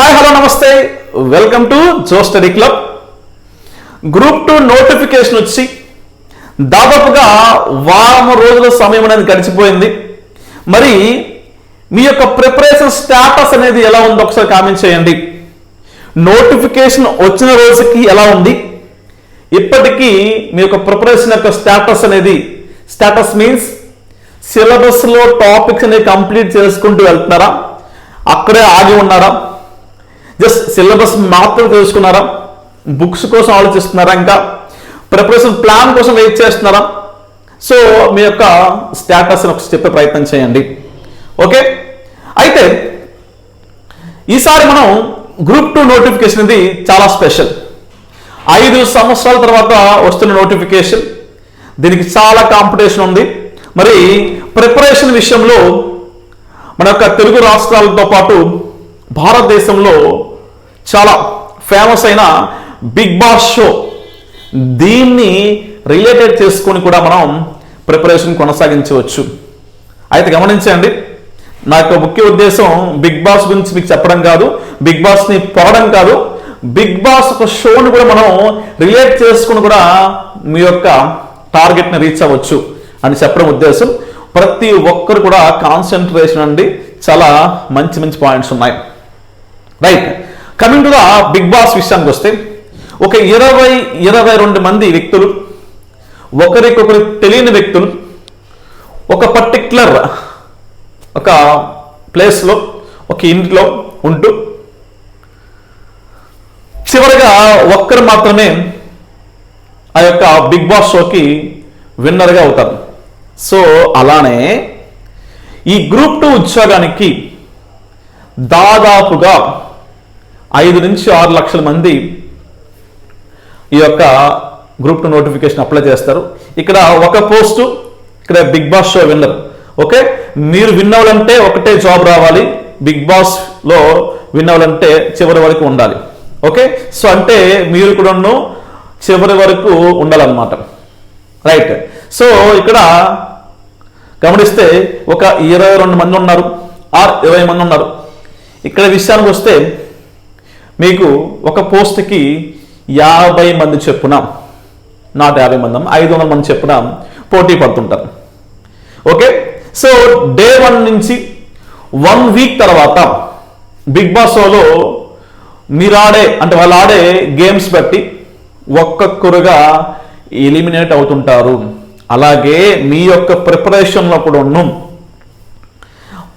Hi hello నమస్తే. Welcome to జోస్టరీ club group two notification వచ్చి దాదాపుగా వారం రోజుల సమయం అనేది గడిచిపోయింది. మరి మీ యొక్క ప్రిపరేషన్ స్టాటస్ అనేది ఎలా ఉందో ఒకసారి కామెంట్ చేయండి. నోటిఫికేషన్ వచ్చిన రోజుకి ఎలా ఉంది? ఇప్పటికీ మీ యొక్క ప్రిపరేషన్ యొక్క స్టేటస్ అనేది స్టేటస్ మీన్స్ సిలబస్లో టాపిక్స్ అనేవి కంప్లీట్ చేసుకుంటూ వెళ్తున్నారా? అక్కడే ఆగి ఉన్నారా? జస్ట్ సిలబస్ మాత్రం తెలుసుకున్నారా బుక్స్ కోసం ఆలోచిస్తున్నారా ఇంకా? ప్రిపరేషన్ ప్లాన్ కోసం వెయిట్ చేస్తున్నారా? సో మీ యొక్క స్టేటస్ ఒక చెప్పే ప్రయత్నం చేయండి. ఓకే? అయితే ఈసారి మనం గ్రూప్ టూ నోటిఫికేషన్ ఇది చాలా స్పెషల్. ఐదు సంవత్సరాల తర్వాత వస్తున్న నోటిఫికేషన్. దీనికి చాలా కాంపిటీషన్ ఉంది. మరి ప్రిపరేషన్ విషయంలో మన యొక్క తెలుగు రాష్ట్రాలతో పాటు భారతదేశంలో చాలా ఫేమస్ అయిన బిగ్ బాస్ షో. దీన్ని రిలేటెడ్ చేసుకొని కూడా మనం ప్రిపరేషన్ కొనసాగించవచ్చు. అయితే గమనించండి నా యొక్క ముఖ్య ఉద్దేశం బిగ్ బాస్ గురించి మీకు చెప్పడం కాదు బిగ్ బాస్ని పొరడం కాదు బిగ్ బాస్ ఒక షోని కూడా మనం రిలేట్ చేసుకుని కూడా మీ యొక్క టార్గెట్ని రీచ్ అవ్వచ్చు అని చెప్పడం ఉద్దేశం. ప్రతి ఒక్కరు కూడా కాన్సన్ట్రేషన్ అండి. చాలా మంచి మంచి పాయింట్స్ ఉన్నాయి. Right coming to the Bigg Boss విషయానికి వస్తే ఒక ఇరవై ఇరవై రెండు మంది వ్యక్తులు ఒకరికొకరు తెలియని వ్యక్తులు ఒక పర్టిక్యులర్ ఒక ప్లేస్లో ఒక ఇంట్లో ఉంటూ చివరిగా ఒక్కరు మాత్రమే ఆ యొక్క బిగ్ బాస్ షోకి విన్నర్గా అవుతారు. సో అలానే ఈ గ్రూప్ టూ ఉద్యోగానికి దాదాపుగా ఐదు నుంచి ఆరు లక్షల మంది ఈ యొక్క గ్రూప్ టూ నోటిఫికేషన్ అప్లై చేస్తారు. ఇక్కడ ఒక పోస్టు ఇక్కడ Bigg Boss show winner. Okay? మీరు విన్ అవ్వాలంటే ఒకటే జాబ్ రావాలి. బిగ్ బాస్లో విన్ అవ్వాలంటే చివరి వరకు ఉండాలి. ఓకే? సో అంటే మీరు కూడా చివరి వరకు ఉండాలన్నమాట. రైట్. సో ఇక్కడ గమనిస్తే ఒక ఇరవై రెండు మంది ఉన్నారు. ఆర్ ఇరవై మంది ఉన్నారు. ఇక్కడ విషయానికి వస్తే మీకు ఒక పోస్ట్కి యాభై మంది చెప్పున నాట్ యాభై మంది ఐదు వందల మంది చెప్పున పోటీ పడుతుంటారు. ఓకే? సో డే వన్ నుంచి వన్ వీక్ తర్వాత బిగ్ బాస్ షోలో మీరు ఆడే అంటే వాళ్ళు ఆడే గేమ్స్ బట్టి ఒక్కొక్కరుగా ఎలిమినేట్ అవుతుంటారు. అలాగే మీ యొక్క ప్రిపరేషన్లో కూడా ఉన్నాం.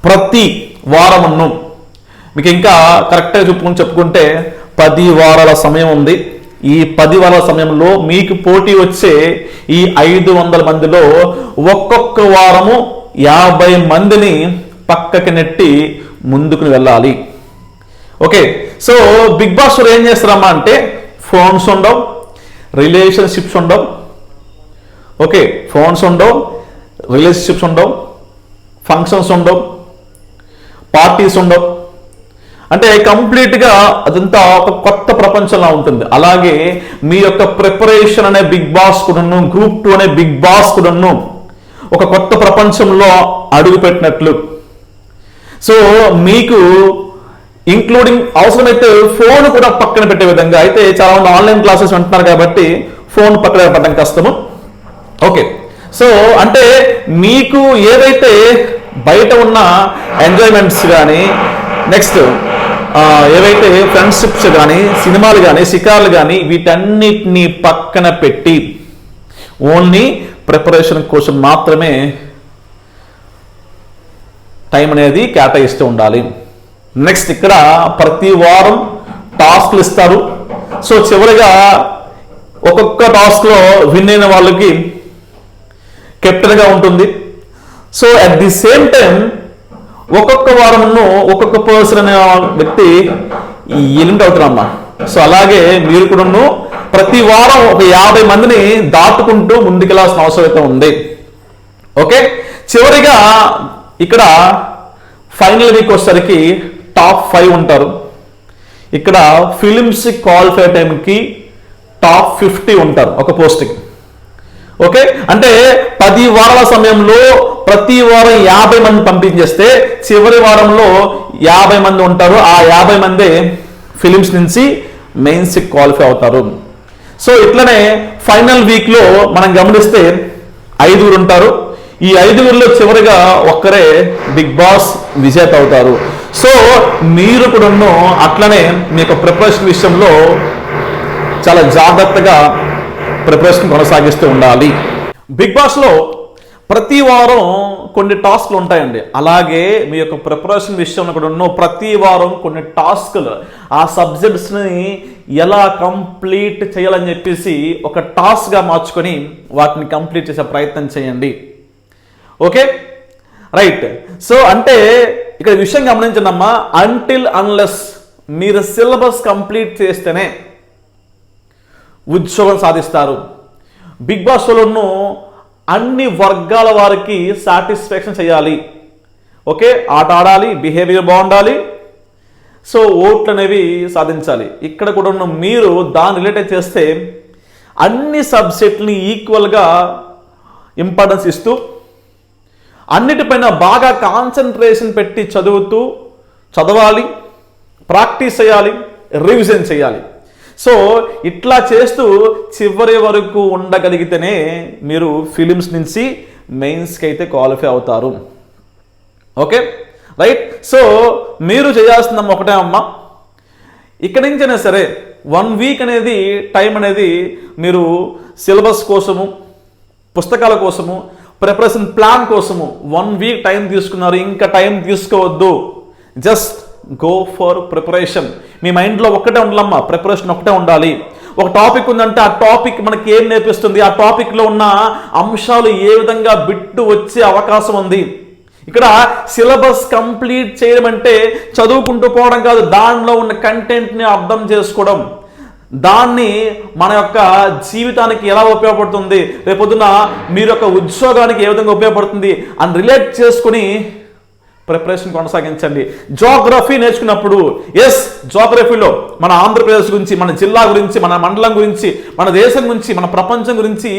ప్రతి వారమును మీకు ఇంకా కరెక్ట్గా చెప్పుకుని చెప్పుకుంటే పది వారాల సమయం ఉంది. ఈ పది వారాల సమయంలో మీకు పోటీ వచ్చే ఈ ఐదు వందల మందిలో ఒక్కొక్క వారము యాభై మందిని పక్కకి నెట్టి ముందుకు వెళ్ళాలి. ఓకే సో బిగ్ బాస్ ఏం చేస్తారమ్మా అంటే ఫోన్స్ ఉండవు రిలేషన్షిప్స్ ఉండవు. ఓకే ఫోన్స్ ఉండవు రిలేషన్షిప్స్ ఉండవు ఫంక్షన్స్ ఉండవు పార్టీస్ ఉండవు. అంటే కంప్లీట్గా అదంతా ఒక కొత్త ప్రపంచంలా ఉంటుంది. అలాగే మీ యొక్క ప్రిపరేషన్ అనే బిగ్ బాస్ కూడాను గ్రూప్ టూ అనే బిగ్ బాస్ కూడాను ఒక కొత్త ప్రపంచంలో అడుగుపెట్టినట్లు. సో మీకు ఇంక్లూడింగ్ అవసరమైతే ఫోన్ కూడా పక్కన పెట్టే విధంగా అయితే చాలా మంది ఆన్లైన్ క్లాసెస్ అంటున్నారు కాబట్టి ఫోన్ పక్కన పెట్టడం కష్టము. ఓకే. సో అంటే మీకు ఏదైతే బయట ఉన్న ఎంజాయ్మెంట్స్ కానీ నెక్స్ట్ ఏవైతే ఫ్రెండ్షిప్స్ కానీ సినిమాలు కానీ షికార్లు కానీ వీటన్నిటిని పక్కన పెట్టి ఓన్లీ ప్రిపరేషన్ కోసం మాత్రమే టైం అనేది కేటాయిస్తూ ఉండాలి. నెక్స్ట్ ఇక్కడ ప్రతి వారం టాస్క్లు ఇస్తారు. సో చివరిగా ఒక్కొక్క టాస్క్లో విన్ అయిన వాళ్ళకి కెప్టెన్గా ఉంటుంది. So at the same time ఒక్కొక్క వారంను ఒక్కొక్క పర్సన్ అనే వ్యక్తి ఎలిమిట్ అవుతున్నారమ్మా సో అలాగే మీరు కూడాను ప్రతి వారం ఒక యాభై మందిని దాటుకుంటూ ముందుకెళ్ళాల్సిన అవసరం అయితే ఉంది. ఓకే చివరిగా ఇక్కడ ఫైనల్ వీక్ వచ్చేసరికి టాప్ ఫైవ్ ఉంటారు. ఇక్కడ ఫిలిమ్స్ క్వాలిఫై టైంకి టాప్ ఫిఫ్టీ ఉంటారు ఒక పోస్ట్కి ఓకే? అంటే పది వారాల సమయంలో ప్రతి వారం యాభై మంది పంపించేస్తే చివరి వారంలో యాభై మంది ఉంటారు. ఆ యాభై మంది ఫిలిమ్స్ నుంచి మెయిన్స్కి క్వాలిఫై అవుతారు. సో ఇట్లనే ఫైనల్ వీక్లో మనం గమనిస్తే ఐదుగురు ఉంటారు. ఈ ఐదుగురిలో చివరిగా ఒక్కరే బిగ్ బాస్ విజేత అవుతారు. సో మీరు కూడా అట్లనే మీ యొక్క ప్రిపరేషన్ విషయంలో చాలా జాగ్రత్తగా ప్రిపరేషన్ కొనసాగిస్తూ ఉండాలి. బిగ్ బాస్లో ప్రతి వారం కొన్ని టాస్క్లు ఉంటాయండి. అలాగే మీ యొక్క ప్రిపరేషన్ విషయంలో కూడా ఉన్న ప్రతి వారం కొన్ని టాస్క్లు. ఆ సబ్జెక్ట్స్ని ఎలా కంప్లీట్ చేయాలని చెప్పేసి ఒక టాస్క్గా మార్చుకొని వాటిని కంప్లీట్ చేసే ప్రయత్నం చేయండి. ఓకే? రైట్. సో అంటే ఇక్కడ విషయం గమనించండమ్మా. అంటిల్ అన్లెస్ మీరు సిలబస్ కంప్లీట్ చేస్తేనే ఉద్యోగం సాధిస్తారు. బిగ్ బాస్ షోలను అన్ని వర్గాల వారికి సాటిస్ఫాక్షన్ చేయాలి. ఓకే ఆట ఆడాలి బిహేవియర్ బాగుండాలి. సో ఓట్లు అనేవి సాధించాలి. ఇక్కడ కూడా ఉన్న మీరు దాన్ని రిలేటెడ్ చేస్తే అన్ని సబ్జెక్ట్ని ఈక్వల్గా ఇంపార్టెన్స్ ఇస్తూ అన్నిటిపైన బాగా కాన్సన్ట్రేషన్ పెట్టి చదువుతూ చదవాలి ప్రాక్టీస్ చేయాలి రివిజన్ చేయాలి. సో ఇట్లా చేస్తూ చివరి వరకు ఉండగలిగితేనే మీరు ఫిలిమ్స్ నుంచి మెయిన్స్కి అయితే క్వాలిఫై అవుతారు. ఓకే? రైట్? సో మీరు చేయాల్సిన ఒకటే అమ్మ. ఇక్కడి నుంచైనా సరే వన్ వీక్ అనేది టైం అనేది మీరు సిలబస్ కోసము పుస్తకాల కోసము ప్రిపరేషన్ ప్లాన్ కోసము వన్ వీక్ టైం తీసుకున్నారు. ఇంకా టైం తీసుకోవద్దు. జస్ట్ గో ఫర్ ప్రిపరేషన్ మీ మైండ్లో ఒక్కటే ఉండాలమ్మా ప్రిపరేషన్ ఒకటే ఉండాలి. ఒక టాపిక్ ఉందంటే ఆ టాపిక్ మనకి ఏం నేర్పిస్తుంది? ఆ టాపిక్లో ఉన్న అంశాలు ఏ విధంగా బిట్టు వచ్చే అవకాశం ఉంది? ఇక్కడ సిలబస్ కంప్లీట్ చేయడం అంటే చదువుకుంటూ పోవడం కాదు దానిలో ఉన్న కంటెంట్ని అర్థం చేసుకోవడం. దాన్ని మన యొక్క జీవితానికి ఎలా ఉపయోగపడుతుంది? రేపొద్దున మీరు యొక్క ఉద్యోగానికి ఏ విధంగా ఉపయోగపడుతుంది? అని రిలేట్ చేసుకుని ప్రిపరేషన్ కొనసాగించండి. జోగ్రఫీ నేర్చుకున్నప్పుడు ఎస్ జోగ్రఫీలో మన ఆంధ్రప్రదేశ్ గురించి మన జిల్లా గురించి మన మండలం గురించి మన దేశం గురించి మన ప్రపంచం గురించి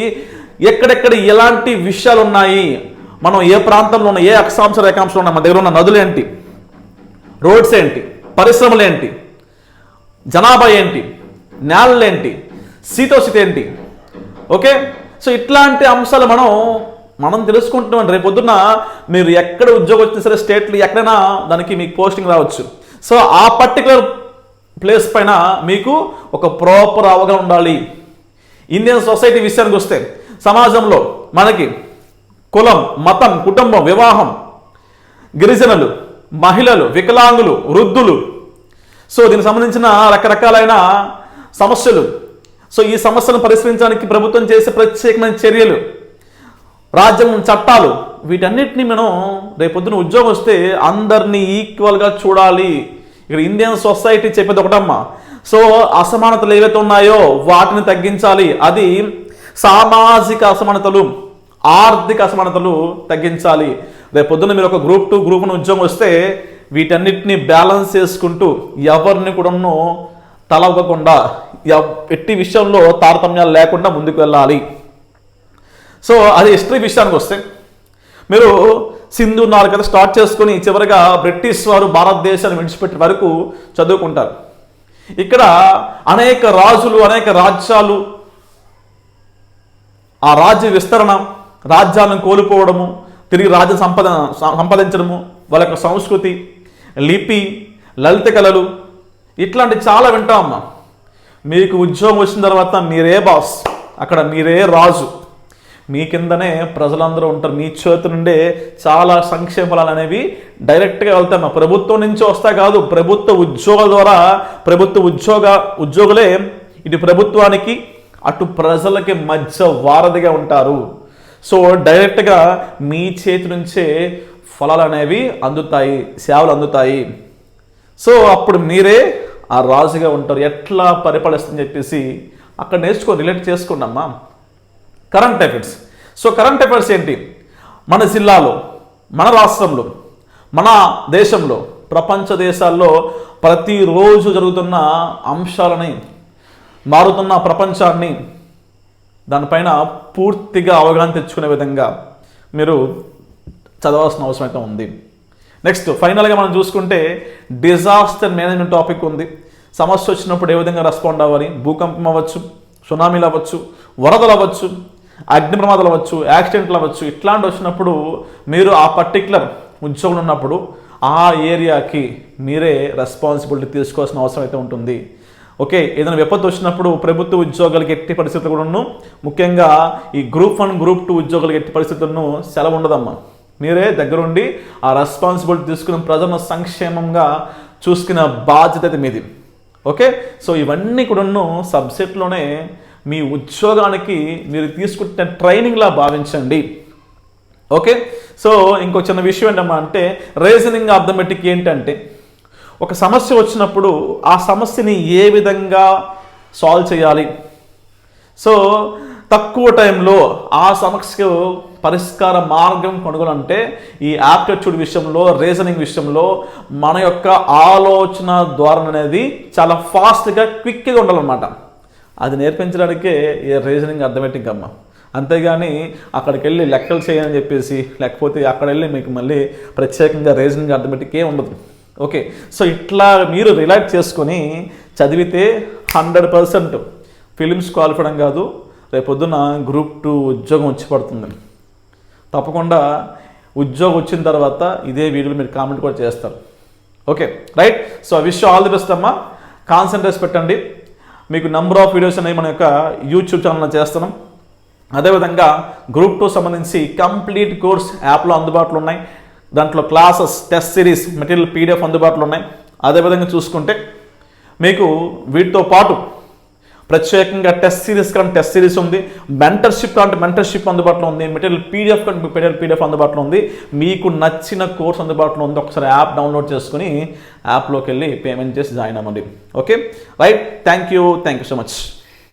ఎక్కడెక్కడ ఎలాంటి విషయాలు ఉన్నాయి మనం ఏ ప్రాంతంలో ఉన్న ఏ అక్షాంశ రేఖాంశంలో ఉన్న మన దగ్గర ఉన్న నదులు ఏంటి రోడ్స్ ఏంటి పరిశ్రమలు ఏంటి జనాభా ఏంటి నేలలు ఏంటి శీతోషిత ఏంటి ఓకే? సో ఇట్లాంటి అంశాలు మనం మనం తెలుసుకుంటున్నాం రేపు పొద్దున్న మీరు ఎక్కడ ఉద్యోగం వచ్చినా సరే స్టేట్లు ఎక్కడైనా దానికి మీకు పోస్టింగ్ రావచ్చు. సో ఆ పర్టికులర్ ప్లేస్ పైన మీకు ఒక ప్రాపర్ అవగాహన ఉండాలి. ఇండియన్ సొసైటీ విషయానికి వస్తే సమాజంలో మనకి కులం మతం కుటుంబం వివాహం గిరిజనులు మహిళలు వికలాంగులు వృద్ధులు. సో దీనికి సంబంధించిన రకరకాలైన సమస్యలు. సో ఈ సమస్యలను పరిష్కరించడానికి ప్రభుత్వం చేసే ప్రత్యేకమైన చర్యలు. రాజ్యం చట్టాలు వీటన్నిటిని మనం రేపొద్దున ఉద్యోగం వస్తే అందరినీ ఈక్వల్గా చూడాలి. ఇక్కడ ఇండియన్ సొసైటీ చెప్పేది ఒకటమ్మా. సో అసమానతలు ఏవైతే ఉన్నాయో వాటిని తగ్గించాలి. అది సామాజిక అసమానతలు ఆర్థిక అసమానతలు తగ్గించాలి. రేపొద్దున మీరు ఒక గ్రూప్ టూ గ్రూప్ ఉద్యోగం వస్తే వీటన్నిటిని బ్యాలెన్స్ చేసుకుంటూ ఎవరిని కూడాను తలవకుండా ఎట్టి విషయంలో తారతమ్యాలు లేకుండా ముందుకు వెళ్ళాలి. సో అది హిస్టరీ విషయానికి వస్తే మీరు సింధు నాలుగు స్టార్ట్ చేసుకుని చివరిగా బ్రిటిష్ వారు భారతదేశాన్ని విడిచిపెట్టే వరకు చదువుకుంటారు. ఇక్కడ అనేక రాజులు అనేక రాజ్యాలు ఆ రాజ్య విస్తరణ రాజ్యాలను కోల్పోవడము తిరిగి రాజ్య సంపద సంపాదించడము వాళ్ళ యొక్క సంస్కృతి లిపి లలిత కళలు ఇట్లాంటి చాలా వింటామమ్మా మీకు ఉద్యోగం వచ్చిన తర్వాత మీరే బాస్ అక్కడ మీరే రాజు. మీ కిందనే ప్రజలందరూ ఉంటారు. మీ చేతి నుండే చాలా సంక్షేమాలు అనేవి డైరెక్ట్గా వెళ్తాయి. మా ప్రభుత్వం నుంచి వస్తా కాదు. ప్రభుత్వ ఉద్యోగాల ద్వారా ప్రభుత్వ ఉద్యోగ ఉద్యోగులే ఇటు ప్రభుత్వానికి అటు ప్రజలకి మధ్య వారధిగా ఉంటారు. సో డైరెక్ట్గా మీ చేతి నుంచే ఫలాలు అనేవి అందుతాయి. సేవలు అందుతాయి. సో అప్పుడు మీరే ఆ రాజుగా ఉంటారు. ఎట్లా పరిపాలిస్తుందని చెప్పేసి అక్కడ నేర్చుకో రిలేట్ చేసుకోండి అమ్మా current affairs. So current affairs ఏంటి? మన జిల్లాలో మన రాష్ట్రంలో మన దేశంలో ప్రపంచ దేశాల్లో ప్రతిరోజు జరుగుతున్న అంశాలని మారుతున్న ప్రపంచాన్ని దానిపైన పూర్తిగా అవగాహన తెచ్చుకునే విధంగా మీరు చదవాల్సిన అవసరం అయితే ఉంది. నెక్స్ట్ ఫైనల్గా మనం చూసుకుంటే డిజాస్టర్ మేనేజ్మెంట్ టాపిక్ ఉంది. సమస్య వచ్చినప్పుడు ఏ విధంగా రెస్పాండ్ అవ్వాలి? భూకంపం అవ్వచ్చు సునామీలు అవ్వచ్చు వరదలు అవ్వచ్చు అగ్ని ప్రమాదాలు అవ్వచ్చు యాక్సిడెంట్లు అవ్వచ్చు ఇట్లాంటి వచ్చినప్పుడు మీరు ఆ పర్టికులర్ ఉద్యోగం ఉన్నప్పుడు ఆ ఏరియాకి మీరే రెస్పాన్సిబిలిటీ తీసుకోవాల్సిన అవసరం అయితే ఉంటుంది. ఓకే ఏదైనా విపత్తు వచ్చినప్పుడు ప్రభుత్వ ఉద్యోగాలకు ఎట్టి పరిస్థితులు కూడాను ముఖ్యంగా ఈ గ్రూప్ వన్ గ్రూప్ టూ ఉద్యోగాలకు ఎట్టి పరిస్థితులను సెలవు ఉండదమ్మా. మీరే దగ్గరుండి ఆ రెస్పాన్సిబిలిటీ తీసుకుని ప్రజలను సంక్షేమంగా చూసుకునే బాధ్యత అయితే మీది. ఓకే సో ఇవన్నీ కూడాను సబ్జెక్ట్లోనే మీ ఉద్యోగానికి మీరు తీసుకుంటున్న ట్రైనింగ్లా భావించండి. ఓకే? సో ఇంకో చిన్న విషయం ఏంటమ్మా అంటే రీజనింగ్ అర్థమెటిక్ ఏంటంటే ఒక సమస్య వచ్చినప్పుడు ఆ సమస్యని ఏ విధంగా సాల్వ్ చేయాలి? సో తక్కువ టైంలో ఆ సమస్యకు పరిష్కార మార్గం కొనుగోలంటే ఈ యాప్టిట్యూడ్ విషయంలో రీజనింగ్ విషయంలో మన యొక్క ఆలోచన ధోరణి అనేది చాలా ఫాస్ట్గా క్విక్గా ఉండాలన్నమాట. అది నేర్పించడానికే రీజనింగ్ అర్థమెటిక్ అమ్మ అంతేగాని అక్కడికి వెళ్ళి లెక్కలు చేయని చెప్పేసి లేకపోతే అక్కడ వెళ్ళి మీకు మళ్ళీ ప్రత్యేకంగా రీజనింగ్ అర్థమెటిక్ ఏ ఉండదు. ఓకే సో ఇట్లా మీరు రిలాక్స్ చేసుకొని చదివితే హండ్రెడ్ పర్సెంట్ ఫిలిమ్స్ క్వాలిఫడం కాదు రేపొద్దున గ్రూప్ టూ ఉద్యోగం వచ్చి పడుతుంది. తప్పకుండా ఉద్యోగం వచ్చిన తర్వాత ఇదే వీడియోలో మీరు కామెంట్ కూడా చేస్తారు. Okay right? So wish all the best అమ్మా. కాన్సన్ట్రేట్ పెట్టండి. మీకు నంబర్ ఆఫ్ వీడియోస్ అనేవి మన యొక్క యూట్యూబ్ ఛానల్లో చేస్తున్నాం. అదేవిధంగా గ్రూప్ టూ సంబంధించి కంప్లీట్ కోర్స్ యాప్లో అందుబాటులో ఉన్నాయి. దాంట్లో classes test series material PDF అందుబాటులో ఉన్నాయి. అదేవిధంగా చూసుకుంటే మీకు వీటితో పాటు ప్రత్యేకంగా టెస్ట్ సిరీస్ కానీ టెస్ట్ సిరీస్ ఉంది. మెంటర్షిప్ అంటే మెంటర్షిప్ అందుబాటులో ఉంది. మెటీరియల్ పీడిఎఫ్ కానీ మెటీరియల్ పీడిఎఫ్ అందుబాటులో ఉంది. మీకు నచ్చిన కోర్స్ అందుబాటులో ఉంది. ఒకసారి యాప్ డౌన్లోడ్ చేసుకుని యాప్లోకి వెళ్ళి పేమెంట్ చేసి జాయిన్ అవ్వండి. Okay right thank you thank you so much